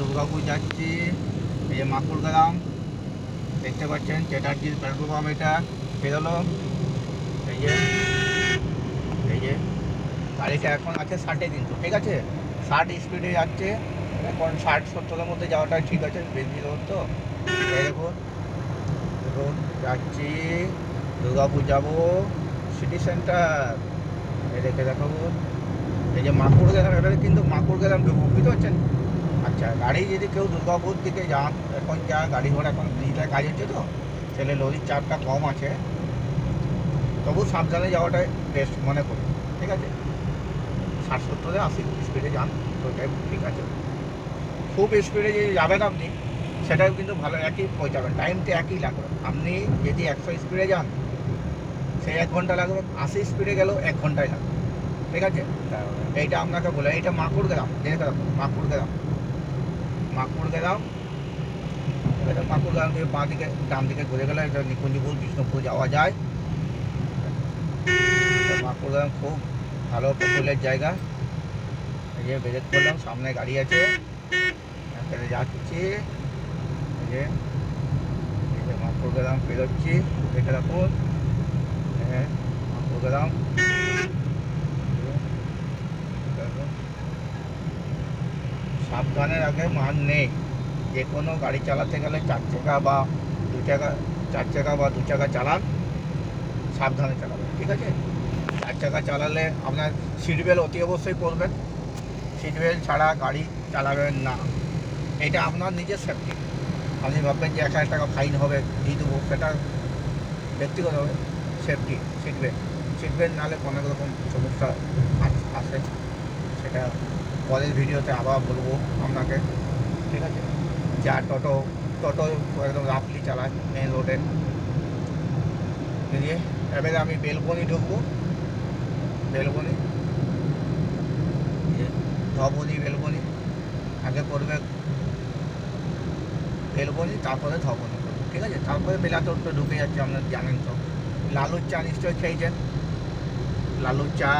দুর্গাপুর যাচ্ছি। এই যে মাকুল গ্রাম, দেখতে পাচ্ছেন চ্যাটার্জির পেট্রোল পাম্প এটা, বেরোলো। এই যে এই যে, গাড়িটা এখন আছে ষাটে কিন্তু, ঠিক আছে? ষাট স্পিডে যাচ্ছে, এখন ষাট সত্তরের মধ্যে যাওয়াটা ঠিক আছে, বেশি রোড তো। দেখুন দেখুন, যাচ্ছি, দুর্গাপুর যাব সিটি সেন্টার এই দেখে দেখাবো। এই যে মাকুড় গেলাম এবারে কিন্তু মাকুড় গেলাম ঢুকবো বুঝতে পারছেন? আচ্ছা গাড়ি যদি কেউ দুর্গাপুর থেকে যান এখন যা গাড়ি ঘোড়া এখন ব্রিজটায় কাজ হচ্ছে তো সেলে লরির চাপটা কম আছে। তবু সাবধানে যাওয়াটাই বেস্ট মনে করি ঠিক আছে? ষাট সত্তরে আশি স্পিডে যান তো ওটাই ঠিক আছে। খুব স্পিডে যদি যাবেন আপনি সেটাও কিন্তু ভালো একই পৌঁছাবেন টাইমটা একই লাগবে। আপনি যদি একশো স্পিডে যান সেই এক ঘণ্টা লাগবে আশি স্পিডে গেলেও এক ঘন্টায় লাগবে ঠিক আছে? এইটা আপনাকে বলে এইটা মাকুড় গ্রাম মাকুড় গ্রাম মাকুড় গ্রাম এটা মাকুড় গ্রাম থেকে বাঁ দিকে, ডান দিকে ঘুরে গেলে এটা নিকুঞ্জপুর, বিষ্ণুপুর যাওয়া যায়। মাকুড় গ্রাম খুব ভালো পপুলার জায়গা। এই যে বেরেক করলাম সামনে গাড়ি আছে। এখানে যাচ্ছি। এই যে এই যে মাকুড় গ্রাম বেরোচ্ছি। দেখে রাখুন। হ্যাঁ মাকুড় গ্রাম সাবধানের আগে মান নেই। যে কোনো গাড়ি চালাতে গেলে চার চাকা বা দু চাকা, চার চাকা বা দু চাকা চালান, সাবধানে চালাবেন, ঠিক আছে? চার চাকা চালালে আপনার সিট বেল্ট অতি অবশ্যই করবেন সিট বেল্ট ছাড়া গাড়ি চালাবেন না। এটা আপনার নিজের সেফটি আপনি ভাববেন যে এক হাজার টাকা ফাইন হবে, দিয়ে দেবো। সেটা ব্যক্তিগতভাবে safety seat belt seat belt নাহলে অনেক রকম সমস্যা আস- সেটা পরের ভিডিওতে আবার বলব আপনাকে। ঠিক আছে? যা টোটো টোটো একদম রাফলি চালায় মেন রোডে দিয়ে এবারে আমি বেলবনি ঢুকবো। বেলবনি ধবনি বেলবনি আগে করবে বেলবনি তারপরে ধবনি। ঠিক আছে? তারপরে বেলাতোর তো ঢুকে যাচ্ছে, আপনার জানেন তো। লালুর চা নিশ্চয়ই খেয়েছেন? লালুর চা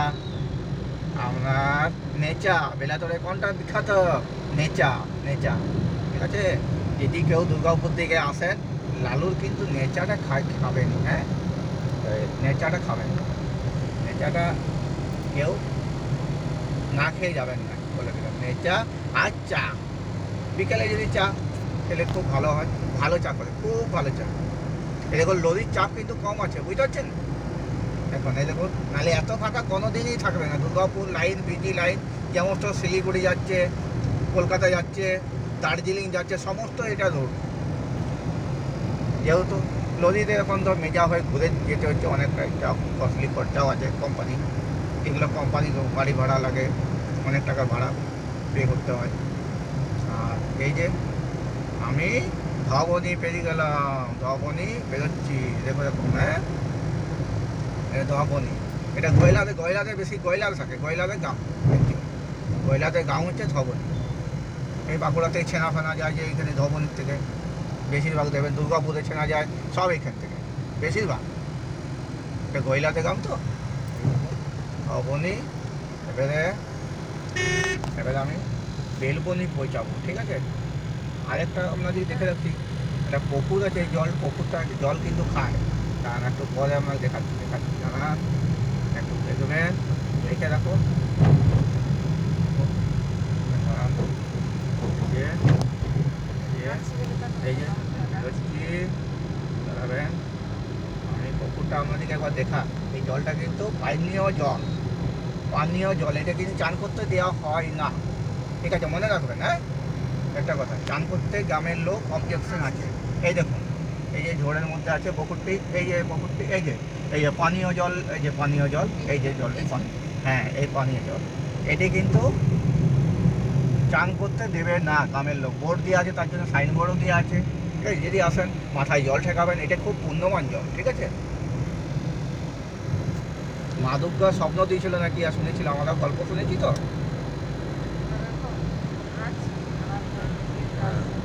আপনার নেচা বেলাতরে কোনটা বিখ্যাত? নেচা নেচা। ঠিক আছে? যদি কেউ দুর্গাপুর দিকে আসেন লালুর কিন্তু নেচাটা খাই খাবেন হ্যাঁ? নেচাটা খাবেন নেচাটা কেউ না খেয়ে যাবেন না, বলে দিলাম। নেচা আর চা। বিকেলে যদি চা খেলে খুব ভালো হয়, ভালো চা করে, খুব ভালো চা। দেখুন লরির চাপ কিন্তু কম আছে, বুঝতে পারছেন? এখন এই দেখুন নাহলে এত ফাঁকা কোনো দিনই থাকবে না। দুর্গাপুর লাইন, বিজি লাইন, যেমন তো শিলিগুড়ি যাচ্ছে, কলকাতা যাচ্ছে, দার্জিলিং যাচ্ছে, সমস্ত এটা রোড যেহেতু লরিতে এখন তো মেজা হয়ে ঘুরে যেতে হচ্ছে, অনেকটা একটা কস্টলি খরচাও আছে কোম্পানি এগুলো কোম্পানি গাড়ি ভাড়া লাগে, অনেক টাকা ভাড়া পে করতে হয়। আর এই যে আমি ধবনি পেরিয়ে গেলাম, ধবনি বেরোচ্ছি। দেখো দেখো হ্যাঁ? এটা ধবনি এটা গয়লাতে গয়লাতে বেশি গয়লার থাকে গয়লাতে গাম গয়লাতে গাম হচ্ছে ধবনি। এই বাঁকুড়াতে ছেনা ফেনা যায় যে এইখানে ধবনির থেকে। বেশিরভাগ দেবেন দুর্গাপুরে ছেনা যায় সব এইখান থেকে। বেশিরভাগ। এটা গয়লাতে গাম তো? ধবনি। এবারে এবারে আমি বেলবনি পৌঁছাবো, ঠিক আছে? আরেকটা আপনাদের দেখে রাখছি একটা পুকুর আছে জল পুকুরটা জল কিন্তু খায়। কারণ একটু পরে আমরা দেখাচ্ছি দেখাচ্ছি, দাঁড়া। একটু দেখবেন দেখে দাঁড়ান। বসছি দাঁড়াবেন। পুকুরটা একবার দেখা। এই জলটা কিন্তু জল। পানীয় জল, এটা কিন্তু চান করতে দেওয়া হয় না। ঠিক আছে, মনে রাখবেন হ্যাঁ? একটা কথা, চান করতে গ্রামের লোক অবজেকশন আছে। এই দেখুন। এই যে ঝোড়ের মধ্যে আছে পুকুরটি, এই যে পুকুরটি, এই যে এই যে পানীয় জল, এই যে পানীয় জল, এই যে জল হ্যাঁ এই পানীয় জল। এটি কিন্তু চান করতে দেবে না গ্রামের লোক। বোর্ড দেওয়া আছে, তার জন্য সাইনবোর্ডও দেওয়া আছে। ঠিক আছে যদি আসেন, মাথায় জল ঠেকাবেন, এটা খুব পুণ্যমান জল, ঠিক আছে? মা স্বপ্ন দিয়েছিল নাকি? আর শুনেছিলাম আমরা গল্প শুনেছি তো। আচ্ছা